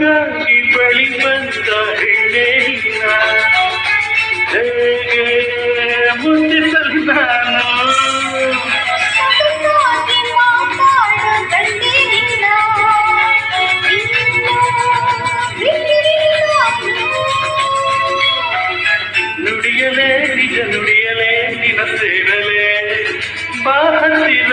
கங்கி வெளிவந்த ಮುಂದೆ ನಾನು ನುಡಿಯಲೇ ನಿಜ ನುಡಿಯಲೇ ನಿನ ಸೇರಲೇ ಬಾ ಹತ್ತಿರ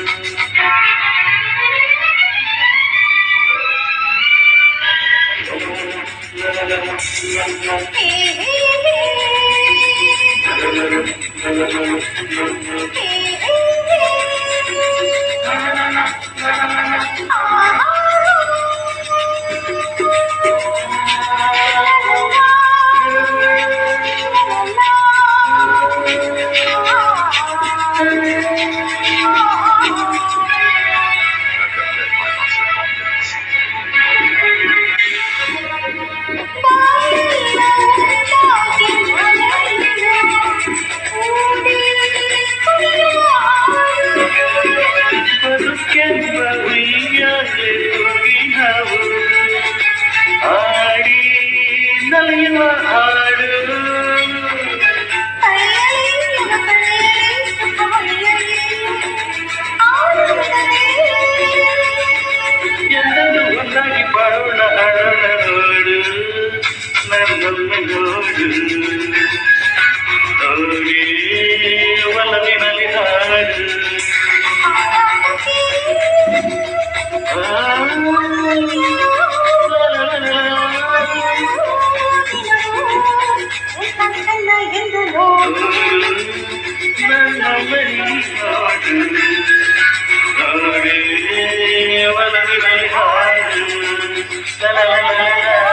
Thank you. I Thank you.